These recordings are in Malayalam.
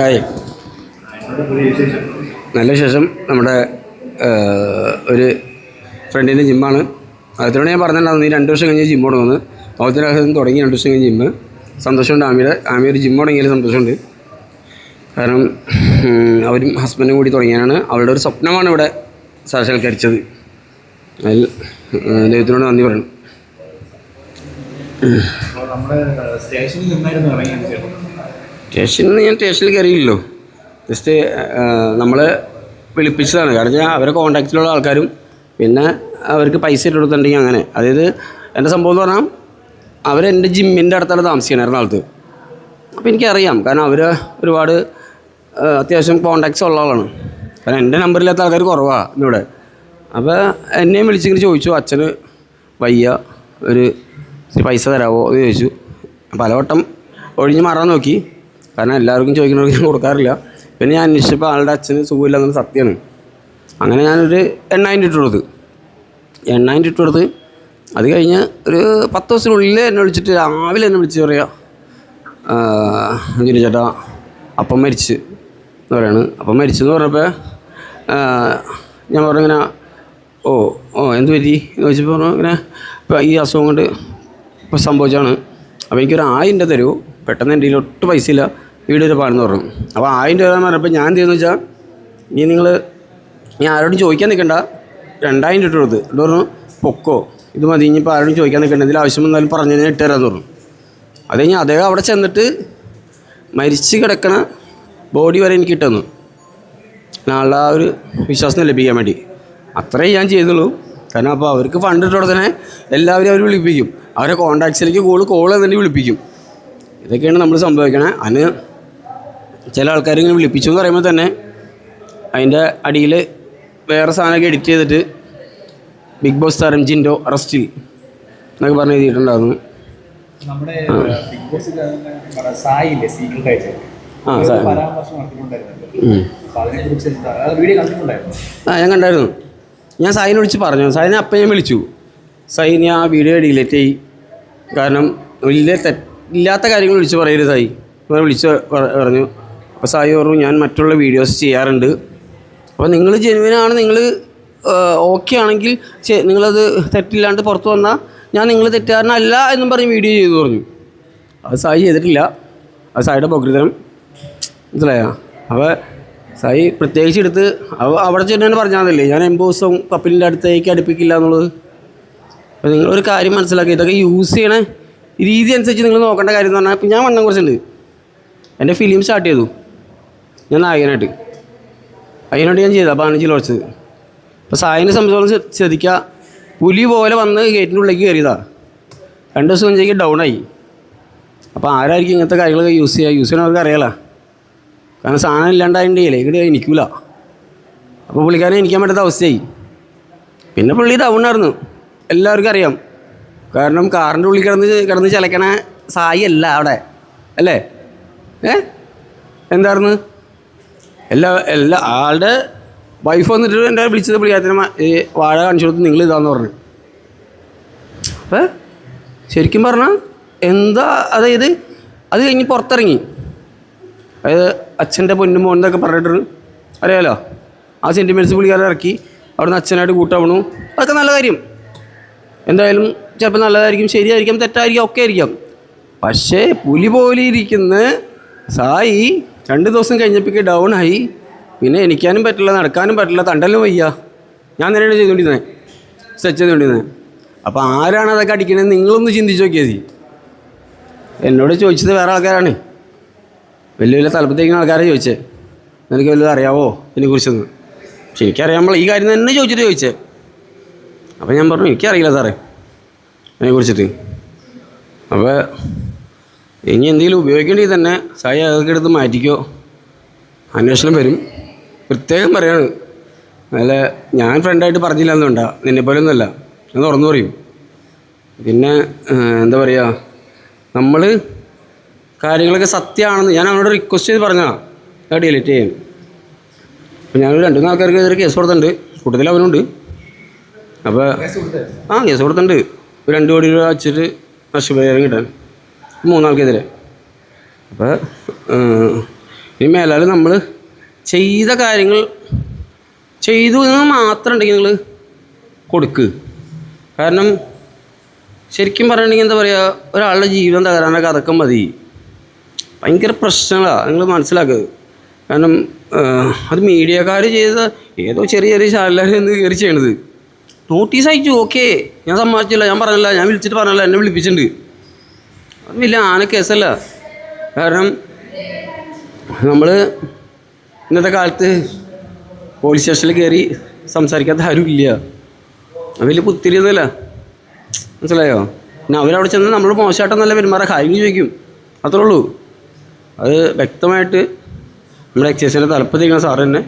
ഹായ് നല്ല ശേഷം നമ്മുടെ ഒരു ഫ്രണ്ടിന്റെ ജിമ്മാണ്. അതിനോട് ഞാൻ പറഞ്ഞിട്ടുണ്ടായിരുന്നു നീ രണ്ട് വർഷം കഴിഞ്ഞ് ജിം തുടങ്ങുന്നു ഭൗതിരാഹം തുടങ്ങി രണ്ട് വർഷം കഴിഞ്ഞ് ജിമ്മ് സന്തോഷമുണ്ട് ആമിയുടെ ആമി ഒരു ജിം തുടങ്ങിയാൽ സന്തോഷമുണ്ട്. കാരണം അവരും ഹസ്ബൻഡും കൂടി തുടങ്ങിയാണ് അവളുടെ ഒരു സ്വപ്നമാണ് ഇവിടെ സാക്ഷാത്കരിച്ചത്. അതിൽ ദൈവത്തിനോട് നന്ദി പറയണം. സ്റ്റേഷനിൽ സ്റ്റേഷനിൽ നിന്ന് ഞാൻ സ്റ്റേഷനിൽ കയറിയില്ലല്ലോ. ജസ്റ്റ് നമ്മൾ വിളിപ്പിച്ചതാണ്. കാരണം ഞാൻ അവരെ കോണ്ടാക്റ്റിലുള്ള ആൾക്കാരും പിന്നെ അവർക്ക് പൈസ ഇട്ട് കൊടുത്തിട്ടുണ്ടെങ്കിൽ അങ്ങനെ. അതായത് എന്റെ സംഭവം എന്ന് പറഞ്ഞാൽ അവരെന്റെ ജിമ്മിന്റെ അടുത്താണ് താമസിക്കുന്നത് എറണാകുളത്ത് അപ്പോൾ എനിക്കറിയാം. കാരണം അവർ ഒരുപാട് അത്യാവശ്യം കോണ്ടാക്ട്സ് ഉള്ള ആളാണ്. കാരണം എന്റെ നമ്പറില്ലാത്ത ആൾക്കാർ കുറവാണ് ഇവിടെ അപ്പോൾ എന്നെയും വിളിച്ചിങ്ങനെ ചോദിച്ചു. അച്ഛന് വയ്യ. ഒരു പൈസ തരാവോ എന്ന് ചോദിച്ചു. പലവട്ടം ഒഴിഞ്ഞ് മാറാൻ നോക്കി. കാരണം എല്ലാവർക്കും ചോദിക്കുന്നവർക്ക് ഞാൻ കൊടുക്കാറില്ല. പിന്നെ ഞാൻ അന്വേഷിച്ചപ്പോൾ ആളുടെ അച്ഛന് സുഖമില്ലെന്നത് സത്യമാണ്. അങ്ങനെ ഞാനൊരു എണ്ണായിരം ഇട്ട് കൊടുത്ത്. എണ്ണായിരം ഇട്ട് കൊടുത്ത്. അത് കഴിഞ്ഞ് ഒരു പത്ത് ദിവസത്തിനുള്ളിൽ എന്നെ വിളിച്ചിട്ട് രാവിലെ എന്നെ വിളിച്ച് പറയാ ഗിരി ചേട്ടാ അപ്പം മരിച്ച് എന്ന് പറയാണ്. അപ്പം മരിച്ചെന്ന് പറഞ്ഞപ്പോൾ ഞാൻ പറഞ്ഞു ഇങ്ങനെ ഓ ഓ എന്ത് പറ്റി? എന്ന് ചോദിച്ചപ്പോൾ പറഞ്ഞു ഇങ്ങനെ ഇപ്പം ഈ അസുഖം കൊണ്ട് സംഭവിച്ചാണ് അപ്പോൾ എനിക്കൊരു രൂപ തരൂ. പെട്ടെന്ന് എന്റെ കയ്യിൽ ഒട്ടും പൈസ ഇല്ല. വീട് വരെ പാടെന്ന് പറഞ്ഞു. അപ്പോൾ ആയിരം രൂപ പറഞ്ഞപ്പോൾ ഞാൻ എന്ത് ചെയ്യുന്നു വെച്ചാൽ ഇനി നിങ്ങൾ ഞാൻ ആരോടും ചോദിക്കാൻ നിൽക്കണ്ട രണ്ടായിരം രൂപ കൊടുത്ത് എന്നിട്ട് പറഞ്ഞു പൊക്കോ ഇത് മതി. ഇനിയിപ്പോൾ ആരോടും ചോദിക്കാൻ നിൽക്കണ്ട ഇതിൽ ആവശ്യം വന്നാലും പറഞ്ഞു ഞാൻ ഇട്ട് തരാമെന്ന് പറഞ്ഞു. അത് കഴിഞ്ഞ് അദ്ദേഹം അവിടെ ചെന്നിട്ട് മരിച്ച് കിടക്കണ ബോഡി വരെ എനിക്ക് കിട്ടുന്നു ആളുടെ ആ ഒരു വിശ്വാസം ലഭിക്കാൻ വേണ്ടി. അത്രയും ഞാൻ ചെയ്തുള്ളൂ. കാരണം അപ്പോൾ അവർക്ക് ഫണ്ട് ഇട്ടോടെ തന്നെ എല്ലാവരും അവർ വിളിപ്പിക്കും. അവരെ കോൺടാക്ട്സിലേക്ക് കോൾ കോൾ തന്നെ വിളിപ്പിക്കും. ഇതൊക്കെയാണ് നമ്മൾ സംഭവിക്കണേ. അതിന് ചില ആൾക്കാർ ഇങ്ങനെ വിളിപ്പിച്ചു എന്ന് പറയുമ്പോൾ തന്നെ അതിന്റെ അടിയിൽ വേറെ സാധനമൊക്കെ എഡിറ്റ് ചെയ്തിട്ട് ബിഗ് ബോസ് താരം ജിൻഡോ അറസ്റ്റിൽ എന്നൊക്കെ പറഞ്ഞ് എഴുതിയിട്ടുണ്ടായിരുന്നു. നമ്മുടെ ബിഗ് ബോസ് സായി ഇല്ലേ സീക്രട്ട് ആയിട്ട്. ആ, ഞാൻ കണ്ടായിരുന്നു. ഞാൻ സായിനെ വിളിച്ച് പറഞ്ഞു. സായിനെ അപ്പം ഞാൻ വിളിച്ചു. സായിനെ ആ വീഡിയോ ഡിലീറ്റ് ചെയ്യും കാരണം വലിയ തെറ്റില്ലാത്ത കാര്യങ്ങൾ വിളിച്ച് പറയരുതായി വിളിച്ച് പറഞ്ഞു. അപ്പോൾ സായി പറഞ്ഞു ഞാൻ മറ്റുള്ള വീഡിയോസ് ചെയ്യാറുണ്ട്. അപ്പോൾ നിങ്ങൾ ജെനുവിനാണ് നിങ്ങൾ ഓക്കെ ആണെങ്കിൽ നിങ്ങളത് തെറ്റില്ലാണ്ട് പുറത്ത് വന്നാൽ ഞാൻ നിങ്ങൾ തെറ്റുകാരനല്ല എന്നും പറഞ്ഞ് വീഡിയോ ചെയ്തു പറഞ്ഞു. അത് സായി ചെയ്തിട്ടില്ല. അത് സായിയുടെ ബോഗ്രതരം മനസ്സിലായോ? അപ്പോൾ സായി പ്രത്യേകിച്ച് എടുത്ത് അവ അവിടെ ചെന്ന് തന്നെ പറഞ്ഞാൽ മതില്ലേ ഞാൻ ദിവസം കപ്പലിന്റെ അടുത്തേക്ക് അടുപ്പിക്കില്ല എന്നുള്ളത്. അപ്പോൾ നിങ്ങളൊരു കാര്യം മനസ്സിലാക്കി ഇതൊക്കെ യൂസ് ചെയ്യണ രീതി അനുസരിച്ച് നിങ്ങൾ നോക്കേണ്ട കാര്യം എന്ന് പറഞ്ഞാൽ ഞാൻ വണ്ണം കുറച്ചുണ്ട് എന്റെ ഫിലിം സ്റ്റാർട്ട് ചെയ്തു. ഞാൻ നായകനായിട്ട്. അതിനോട് ഞാൻ ചെയ്ത പതിനഞ്ച് കിലോ കുറച്ചത് അപ്പോൾ സായിനെ സംബന്ധിച്ചോളം ശ്ര- ശ്രദ്ധിക്കുക പുലി പോലെ വന്ന് ഗേറ്റിന്റെ ഉള്ളിലേക്ക് കയറിയതാ രണ്ട് ദിവസം കഴിഞ്ഞാൽ ഡൗൺ ആയി. അപ്പോൾ ആരായിരിക്കും ഇങ്ങനത്തെ കാര്യങ്ങളൊക്കെ യൂസ് ചെയ്യുക യൂസ് ചെയ്യണവർക്ക് അറിയാലോ. കാരണം സാധനം ഇല്ലാണ്ടായിട്ടേ ഇവിടെ എനിക്കൂല. അപ്പോൾ പുള്ളിക്കാരനെ എനിക്കാൻ പറ്റാത്ത അവസ്ഥയായി. പിന്നെ പുള്ളി ഡൗൺ ആയിരുന്നു. എല്ലാവർക്കും അറിയാം. കാരണം കാറിന്റെ ഉള്ളിൽ കിടന്ന് കിടന്ന് ചിലക്കണ സായി അല്ല അവിടെ. അല്ലേ? ഏ? എന്തായിരുന്നു? എല്ലാ എല്ലാ ആളുടെ വൈഫ് വന്നിട്ട് എന്റെ വിളിച്ചത് പുള്ളിക്കാരത്തിന് ഈ വാഴ കാണിച്ചു കൊടുത്ത് നിങ്ങൾ ഇതാന്ന് പറഞ്ഞു. അപ്പോൾ ശരിക്കും പറഞ്ഞാൽ എന്താ അതായത് അത് കഴിഞ്ഞ് പുറത്തിറങ്ങി. അതായത് അച്ഛന്റെ പൊന്നും മോനെന്നൊക്കെ പറഞ്ഞിട്ട് അറിയാലോ? ആ സെന്റിമെന്റ്സ് പുള്ളിക്കാരെ ഇറക്കി. അവിടുന്ന് അച്ഛനായിട്ട് കൂട്ടാവണു. അതൊക്കെ നല്ല കാര്യം. എന്തായാലും ചിലപ്പോൾ നല്ലതായിരിക്കും ശരിയായിരിക്കാം തെറ്റായിരിക്കാം ഒക്കെ ആയിരിക്കാം. പക്ഷേ പുലി പോലെ ഇരിക്കുന്ന സായി രണ്ട് ദിവസം കഴിഞ്ഞപ്പോഴേക്ക് ഡൗൺ ആയി. പിന്നെ എനിക്കാനും പറ്റില്ല നടക്കാനും പറ്റില്ല തണ്ടലും വയ്യ. ഞാൻ തന്നെയാണ് ചെയ്തുകൊണ്ടിരുന്നത്. സ്ട്രെച്ച് ചെയ്തുകൊണ്ടിരുന്നത്. അപ്പോൾ ആരാണ് അതൊക്കെ അടിക്കണത് നിങ്ങളൊന്ന് ചിന്തിച്ച് നോക്കിയാൽ മതി. എന്നോട് ചോദിച്ചത് വേറെ ആൾക്കാരാണ്. വലിയ വലിയ തലപ്പത്തേക്കുന്ന ആൾക്കാരെ ചോദിച്ചത് നിനക്ക് വല്ലതും അറിയാവോ ഇതിനെക്കുറിച്ചൊന്ന്? പക്ഷെ എനിക്കറിയാമ്പോൾ ഈ കാര്യം തന്നെ ചോദിച്ചിട്ട് ചോദിച്ചേ. അപ്പോൾ ഞാൻ പറഞ്ഞു എനിക്കറിയില്ല സാറേ അതിനെക്കുറിച്ചിട്ട് അപ്പോൾ ഇനി എന്തെങ്കിലും ഉപയോഗിക്കേണ്ടെങ്കിൽ തന്നെ സായി അതൊക്കെ എടുത്ത് മാറ്റിക്കോ. അന്വേഷണം വരും. പ്രത്യേകം പറയാണ്. അല്ല ഞാൻ ഫ്രണ്ടായിട്ട് പറഞ്ഞില്ല എന്നുണ്ടാ നിന്നെ പോലെ ഒന്നുമല്ല ഞാൻ തുറന്നു പറയും. പിന്നെ എന്താ പറയുക നമ്മൾ കാര്യങ്ങളൊക്കെ സത്യമാണെന്ന് ഞാൻ അവനോട് റിക്വസ്റ്റ് ചെയ്ത് പറഞ്ഞതാണ് അത് ഡിലീറ്റ് ചെയ്യാൻ. അപ്പോൾ ഞങ്ങൾ രണ്ടു മൂന്ന് ആൾക്കാർക്ക് എതിരെ കേസ് കൊടുത്തിട്ടുണ്ട്. കൂട്ടത്തിൽ അവനുണ്ട്. അപ്പോൾ ആ കേസ് കൊടുത്തിട്ടുണ്ട്. ഒരു രണ്ട് കോടി രൂപ വെച്ചിട്ട് നഷ്ടപരിഹാരം കിട്ടാൻ. മൂന്നാൾക്കെതിരെ. അപ്പോൾ ഇനി മേലാൽ നമ്മൾ ചെയ്ത കാര്യങ്ങൾ ചെയ്തു എന്ന് മാത്രം ഉണ്ടെങ്കിൽ നിങ്ങൾ കൊടുക്ക്. കാരണം ശരിക്കും പറയുകയാണെങ്കിൽ എന്താ പറയുക ഒരാളുടെ ജീവിതം തകരാനൊക്കെ അതൊക്കെ മതി. ഭയങ്കര പ്രശ്നങ്ങളാണ് നിങ്ങൾ മനസ്സിലാക്കുക കാരണം അത് മീഡിയക്കാർ ചെയ്ത ഏതോ ചെറിയ ചെറിയ ചാനലുകാർ എന്ന് കയറി ചെയ്യണത്. നോട്ടീസ് അയച്ചു ഓക്കെ. ഞാൻ സമ്മതിച്ചില്ല ഞാൻ പറഞ്ഞില്ല ഞാൻ വിളിച്ചിട്ട് പറഞ്ഞില്ല എന്നെ വിളിപ്പിച്ചിട്ടുണ്ട്. വലിയ ആന കേസല്ല. കാരണം നമ്മൾ ഇന്നത്തെ കാലത്ത് പോലീസ് സ്റ്റേഷനിൽ കയറി സംസാരിക്കാത്ത ആരുമില്ല. ഇല്ല വലിയ പുത്തിരിയൊന്നുമല്ല മനസ്സിലായോ? പിന്നെ അവരവിടെ ചെന്ന് നമ്മൾ മോശമായിട്ടൊന്നല്ല പെരുമാറാൻ കാര്യങ്ങൾ ചോദിക്കും. അത്രേ ഉള്ളൂ. അത് വ്യക്തമായിട്ട് നമ്മുടെ എക്സൈസിന്റെ തലപ്പത്തിരിക്കുന്ന സാറ് തന്നെ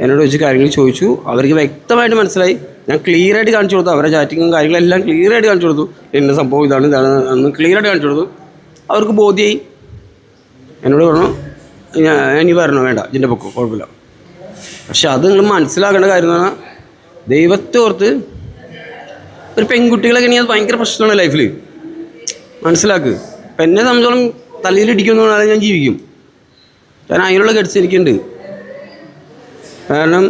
എന്നോട് ചോദിച്ച് കാര്യങ്ങൾ ചോദിച്ചു. അവർക്ക് വ്യക്തമായിട്ട് മനസ്സിലായി. ഞാൻ ക്ലിയർ ആയിട്ട് കാണിച്ചു കൊടുത്തു. അവരുടെ ചാറ്റിങ്ങും കാര്യങ്ങളെല്ലാം ക്ലിയർ ആയിട്ട് കാണിച്ചു കൊടുത്തു. എന്റെ സംഭവം ഇതാണ് ഇതാണ് ക്ലിയർ ആയിട്ട് കാണിച്ചു കൊടുത്തു. അവർക്ക് ബോധ്യമായി എന്നോട് പറഞ്ഞു ഞാൻ ഇനി വരണോ? വേണ്ട ഇതിന്റെ പൊക്കോ കുഴപ്പമില്ല. പക്ഷെ അത് നിങ്ങൾ മനസ്സിലാക്കേണ്ട കാര്യം എന്ന് പറഞ്ഞാൽ ദൈവത്തോർത്ത് ഒരു പെൺകുട്ടികളൊക്കെ ഇനി അത് ഭയങ്കര പ്രശ്നമാണ് ലൈഫിൽ മനസ്സിലാക്ക്. ഇപ്പം എന്നെ സംബന്ധിച്ചോളം തലയിൽ ഇടിക്കുന്നു പറഞ്ഞാൽ ഞാൻ ജീവിക്കും. കാരണം അതിനുള്ള ഗഡ്സ് എനിക്കുണ്ട്. കാരണം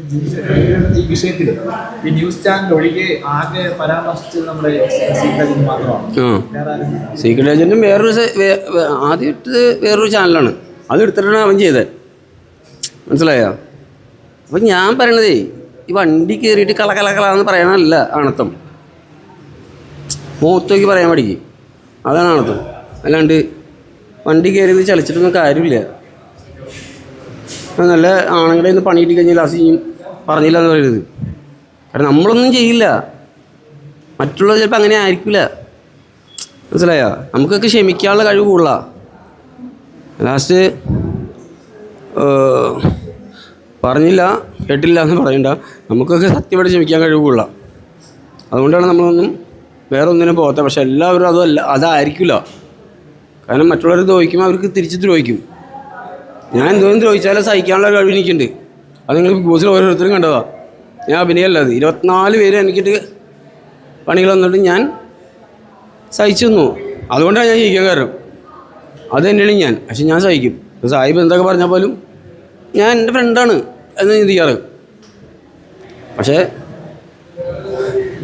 ഈ വിഷയത്തിൽ ഈ ന്യൂസ് ചാനൽ ഒഴികെ ആകെ പരാമർശിച്ചത് നമ്മുടെ സീക്രട്ട് മാത്രമാണ്. സീക്രട്ട് ഏജന്റും വേറൊരു സെ- വേ- വേ- ആദ്യം ഇട്ടത് വേറൊരു ചാനലാണ്. അത് എടുത്തിട്ടാണ് അവൻ ചെയ്തത്. മനസ്സിലായോ? അപ്പം ഞാൻ പറയണതേ ഈ വണ്ടി കയറിയിട്ട് കള കള കള എന്ന് പറയണല്ല ആണത്തം. മൂത്തോക്കി പറയാൻ പഠിക്കും അതാണ് ആണത്തം. അല്ലാണ്ട് വണ്ടി കയറിയത് ചളിച്ചിട്ടൊന്നും കാര്യമില്ല. നല്ല ആണുങ്ങളെ ഒന്ന് പണിയിട്ട് കഴിഞ്ഞാൽ ലാസ്റ്റ് പറഞ്ഞില്ല എന്ന് പറയരുത്. കാരണം നമ്മളൊന്നും ചെയ്യില്ല. മറ്റുള്ളവർ ചിലപ്പോൾ അങ്ങനെ ആയിരിക്കില്ല മനസ്സിലായോ? നമുക്കൊക്കെ ക്ഷമിക്കാനുള്ള കഴിവ് കൂടുതലാ. ലാസ്റ്റ് പറഞ്ഞില്ല കേട്ടില്ല എന്ന് പറയണ്ട. നമുക്കൊക്കെ സത്യമായിട്ട് ക്ഷമിക്കാൻ കഴിവ് കൂടുതല. അതുകൊണ്ടാണ് നമ്മളൊന്നും വേറെ ഒന്നിനും പോകാത്തത് പക്ഷെ എല്ലാവരും അതല്ല അതായിരിക്കില്ല കാരണം മറ്റുള്ളവർ ദ്രോഹിക്കുമ്പോൾ അവർക്ക് തിരിച്ച് ദ്രോഹിക്കും. ഞാൻ എന്തോരം ദ്രോഹിച്ചാലും സഹിക്കാനുള്ള കഴിവ് എനിക്കുണ്ട്. അത് നിങ്ങൾ ബിഗ് ബോസിൽ ഓരോരുത്തരും കണ്ടതാ. ഞാൻ അഭിനയല്ലത് ഇരുപത്തിനാല് പേര് എനിക്കിട്ട് പണികൾ വന്നിട്ട് ഞാൻ സഹിച്ചു നിന്നു അതുകൊണ്ടാണ് ഞാൻ ജയിക്കാൻ കാരണം. അത് തന്നെയാണ് ഞാൻ. പക്ഷെ ഞാൻ സഹിക്കും. സാഹിബ് എന്തൊക്കെ പറഞ്ഞാൽ പോലും ഞാൻ എന്റെ ഫ്രണ്ടാണ് എന്ന് ചിന്തിക്കാറ്. പക്ഷേ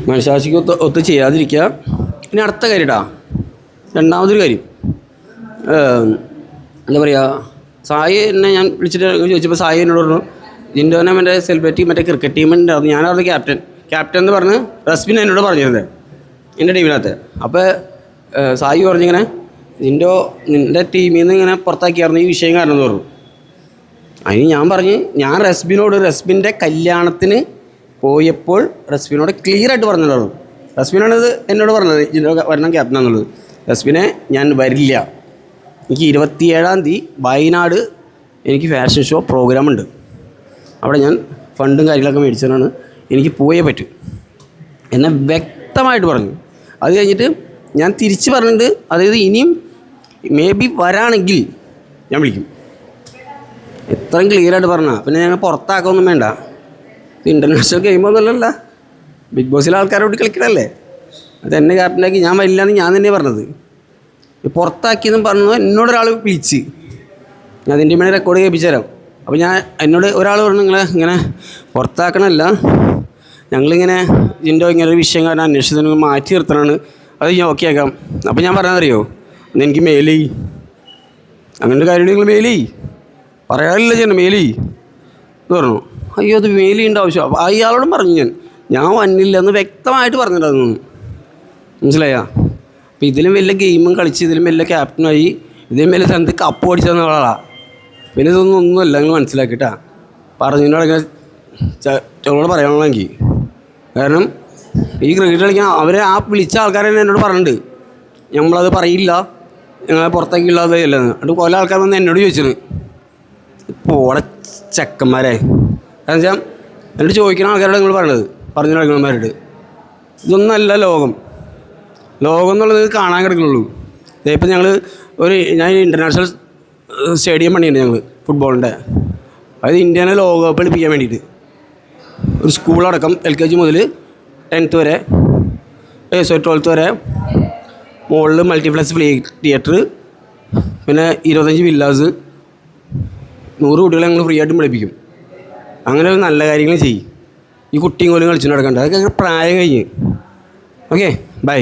മനുഷ്യാശിക്ക് ഒത്ത് ഒത്ത് ചെയ്യാതിരിക്കുക. ഇനി അടുത്ത കാര്യട്ടാ രണ്ടാമതൊരു കാര്യം. എന്താ പറയുക സായി എന്നെ ഞാൻ വിളിച്ചിട്ട് ചോദിച്ചപ്പോൾ സായി എന്നോട് പറഞ്ഞു ജിൻഡോനെ മറ്റേ സെലിബ്രിറ്റി മറ്റേ ക്രിക്കറ്റ് ടീമുണ്ടായിരുന്നു ഞാനായിരുന്നു ക്യാപ്റ്റൻ ക്യാപ്റ്റൻ എന്ന് പറഞ്ഞ് റസ്ബിൻ എന്നോട് പറഞ്ഞിരുന്നത് എന്റെ ടീമിനകത്ത് അപ്പോൾ സായി പറഞ്ഞിങ്ങനെ നിന്റെ നിന്റെ ടീമിൽ നിന്ന് ഇങ്ങനെ പുറത്താക്കിയായിരുന്നു ഈ വിഷയം കാരണം എന്ന് പറഞ്ഞു. അതിന് ഞാൻ പറഞ്ഞ് ഞാൻ റസ്ബിനോട് റസ്ബിന്റെ കല്യാണത്തിന് പോയപ്പോൾ റസ്ബിനോട് ക്ലിയർ ആയിട്ട് പറഞ്ഞിട്ടുള്ളൂ റസ്ബിനാണ് ഇത് എന്നോട് പറഞ്ഞത് ഇതിന്റെ വരണം ക്യാപ്റ്റൻ എന്നുള്ളത് റസ്ബിനെ ഞാൻ വരില്ല. എനിക്ക് ഇരുപത്തിയേഴാം തീയതി വയനാട് എനിക്ക് ഫാഷൻ ഷോ പ്രോഗ്രാമുണ്ട്. അവിടെ ഞാൻ ഫണ്ടും കാര്യങ്ങളൊക്കെ മേടിച്ചതാണ്. എനിക്ക് പോയേ പറ്റൂ. എന്നെ വ്യക്തമായിട്ട് പറഞ്ഞു. അത് കഴിഞ്ഞിട്ട് ഞാൻ തിരിച്ച് പറഞ്ഞിട്ട് അതായത് ഇനിയും മേ ബി വരാണെങ്കിൽ ഞാൻ വിളിക്കും. എത്രയും ക്ലിയറായിട്ട് പറഞ്ഞാൽ പിന്നെ ഞങ്ങൾ പുറത്താക്കൊന്നും വേണ്ട. ഇത് ഇന്റർനാഷണൽ ഗെയിമൊന്നുമല്ലല്ല ബിഗ് ബോസിലെ ആൾക്കാരോട് കളിക്കണല്ലേ? അത് എന്നെ ക്യാപ്റ്റനാക്കി ഞാൻ വരില്ല എന്ന് ഞാൻ തന്നെ പറഞ്ഞത്. പുറത്താക്കിയെന്നും പറഞ്ഞു എന്നോട് ഒരാൾ വിളിച്ച്. ഞാൻ അതിന്റെ മേലെ റെക്കോർഡ് കേൾപ്പിച്ചു തരാം അപ്പോൾ ഞാൻ എന്നോട് ഒരാൾ പറഞ്ഞു നിങ്ങളെ ഇങ്ങനെ പുറത്താക്കണമല്ല ഞങ്ങളിങ്ങനെ ഇതിന്റെ ഇങ്ങനെ ഒരു വിഷയം കാരണം അന്വേഷിച്ചതിന് മാറ്റി നിർത്തണമാണ് അത് ഞാൻ ഓക്കെ ആക്കാം. അപ്പോൾ ഞാൻ പറഞ്ഞതറിയോ? എനിക്ക് മെയിൽ അങ്ങനെ ഒരു കാര്യം നിങ്ങൾ മെയിൽ പറയാറില്ല ചേട്ടൻ മെയിൽ എന്ന് പറഞ്ഞു. അയ്യോ അത് മെയിൽ ചെയ്യേണ്ട ആവശ്യം. അപ്പോൾ അയാളോടും പറഞ്ഞു ഞാൻ. ഞാൻ വന്നില്ല എന്ന് വ്യക്തമായിട്ട് പറഞ്ഞിട്ടുണ്ടായിരുന്നു. മനസ്സിലായോ? അപ്പോൾ ഇതിലും വലിയ ഗെയിമും കളിച്ച് ഇതിലും വലിയ ക്യാപ്റ്റനായി ഇതിലും വലിയ സ്ഥലത്ത് കപ്പ് ഓടിച്ചു തന്ന ആളാണ് പിന്നെ ഇതൊന്നും ഒന്നുമല്ല നിങ്ങൾ മനസ്സിലാക്കിട്ടാ. പറഞ്ഞതിനോട് ഇങ്ങനെ ചോളോട് പറയണമെങ്കിൽ കാരണം ഈ ക്രിക്കറ്റ് കളിക്കാൻ അവരെ ആ വിളിച്ച ആൾക്കാർ തന്നെ എന്നോട് പറഞ്ഞിട്ടുണ്ട്. നമ്മളത് പറയില്ല ഞങ്ങളെ പുറത്തേക്ക് ഇല്ലാതെ അല്ലെന്ന് എന്നിട്ട് പല ആൾക്കാർ വന്ന് എന്നോട് ചോദിച്ചിരുന്നു പോടെ ചെക്കന്മാരെ. കാരണം വെച്ചാൽ എന്നോട് ചോദിക്കുന്ന ആൾക്കാരോട് നിങ്ങൾ പറഞ്ഞത് പറഞ്ഞു കളിക്കണമാരോട്. ഇതൊന്നല്ല ലോകം. ലോകം എന്നുള്ളത് കാണാൻ കിടക്കുള്ളൂ ഇപ്പം ഞങ്ങൾ ഒരു ഞാൻ ഇന്റർനാഷണൽ സ്റ്റേഡിയം പണിയുണ്ട് ഞങ്ങൾ ഫുട്ബോളിന്റെ അത് ഇന്ത്യനെ ലോകകപ്പ് കളിപ്പിക്കാൻ വേണ്ടിയിട്ട്. ഒരു സ്കൂളടക്കം എൽ കെ ജി മുതൽ ടെൻത്ത് വരെ സോറി ട്വൽത്ത് വരെ മുകളിൽ മൾട്ടിപ്ലക്സ് പ്ലേ തിയേറ്റർ പിന്നെ ഇരുപത്തഞ്ച് വില്ലാസ് നൂറ് കുട്ടികളെ ഞങ്ങൾ ഫ്രീ ആയിട്ടും പഠിപ്പിക്കും. അങ്ങനെ നല്ല കാര്യങ്ങൾ ചെയ്യും. ഈ കുട്ടിയും കോലും കളിച്ചു നടക്കണ്ട. അതൊക്കെ പ്രായം കഴിഞ്ഞ്. Okay bye